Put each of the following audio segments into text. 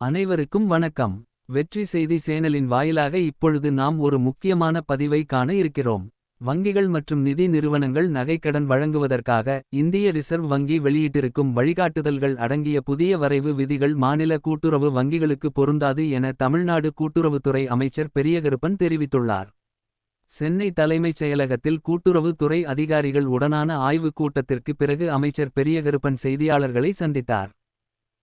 அனைவருக்கும் வணக்கம். வெற்றி செய்தி சேனலின் வாயிலாக இப்பொழுது நாம் ஒரு முக்கியமான பதிவை காண இருக்கிறோம். வங்கிகள் மற்றும் நிதி நிறுவனங்கள் நகைக்கடன் வழங்குவதற்காக இந்திய ரிசர்வ் வங்கி வெளியிட்டிருக்கும் வழிகாட்டுதல்கள் அடங்கிய புதிய வரைவு விதிகள் மாநில கூட்டுறவு வங்கிகளுக்கு பொருந்தாது என தமிழ்நாடு கூட்டுறவுத்துறை அமைச்சர் பெரியகருப்பன் தெரிவித்துள்ளார். சென்னை தலைமைச் செயலகத்தில் கூட்டுறவு துறை அதிகாரிகள் உடனான ஆய்வுக் கூட்டத்திற்கு பிறகு அமைச்சர் பெரியகருப்பன் செய்தியாளர்களை சந்தித்தார்.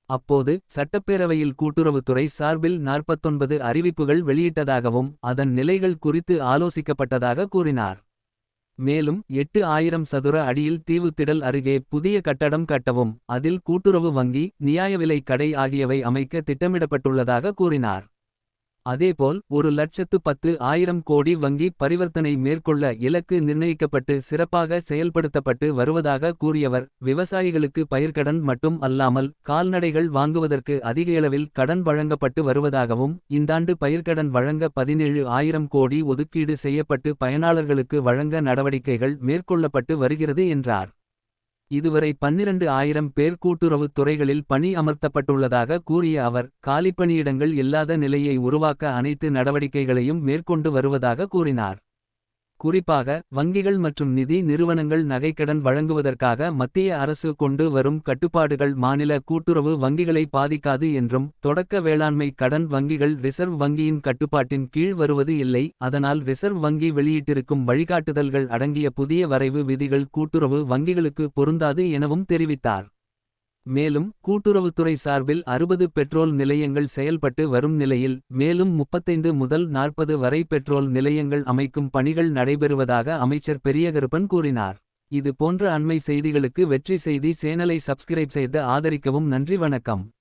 அப்போது சட்டப்பேரவையில் கூட்டுறவுத்துறை சார்பில் 49 அறிவிப்புகள் வெளியிட்டதாகவும் அதன் நிலைகள் குறித்து ஆலோசிக்கப்பட்டதாக கூறினார். மேலும் எட்டு ஆயிரம் சதுர அடியில் தீவுத்திடல் அருகே புதிய கட்டடம் கட்டவும் அதில் கூட்டுறவு வங்கி நியாய கடை ஆகியவை அமைக்க திட்டமிடப்பட்டுள்ளதாக கூறினார். அதேபோல் ஒரு லட்சத்து பத்து ஆயிரம் கோடி வங்கி பரிவர்த்தனை மேற்கொள்ள இலக்கு நிர்ணயிக்கப்பட்டு சிறப்பாக செயல்படுத்தப்பட்டு வருவதாக கூறியவர். விவசாயிகளுக்கு பயிர்க்கடன் மட்டும் அல்லாமல் கால்நடைகள் வாங்குவதற்கு அதிகளவில் கடன் வழங்கப்பட்டு வருவதாகவும் இந்தாண்டு பயிர்க்கடன் வழங்க பதினேழு ஆயிரம் கோடி ஒதுக்கீடு செய்யப்பட்டு பயனாளர்களுக்கு வழங்க நடவடிக்கைகள் மேற்கொள்ளப்பட்டு வருகிறது என்றார். இதுவரை பன்னிரண்டு ஆயிரம் பேர் கூட்டுறவுத் துறைகளில் பணி அமர்த்தப்பட்டுள்ளதாக கூறிய அவர் காலிப்பணியிடங்கள் இல்லாத நிலையை உருவாக்க அனைத்து நடவடிக்கைகளையும் மேற்கொண்டு வருவதாக கூறினார். குறிப்பாக வங்கிகள் மற்றும் நிதி நிறுவனங்கள் நகைக்கடன் வழங்குவதற்காக மத்திய அரசு கொண்டு வரும் கட்டுப்பாடுகள் மாநில கூட்டுறவு வங்கிகளை பாதிக்காது என்றும் தொடக்க வேளாண்மை கடன் வங்கிகள் ரிசர்வ் வங்கியின் கட்டுப்பாட்டின் கீழ் வருவது இல்லை அதனால் ரிசர்வ் வங்கி வெளியிட்டிருக்கும் வழிகாட்டுதல்கள் அடங்கிய புதிய வரைவு விதிகள் கூட்டுறவு வங்கிகளுக்கு பொருந்தாது எனவும் தெரிவித்தார். மேலும் கூட்டுறவுத்துறை சார்பில் அறுபது பெட்ரோல் நிலையங்கள் செயல்பட்டு வரும் நிலையில் மேலும் முப்பத்தைந்து முதல் நாற்பது வரை பெட்ரோல் நிலையங்கள் அமைக்கும் பணிகள் நடைபெறுவதாக அமைச்சர் பெரியகருப்பன் கூறினார். இது போன்ற அண்மை செய்திகளுக்கு வெற்றி செய்தி சேனலை சப்ஸ்கிரைப் செய்து ஆதரிக்கவும் நன்றி வணக்கம்.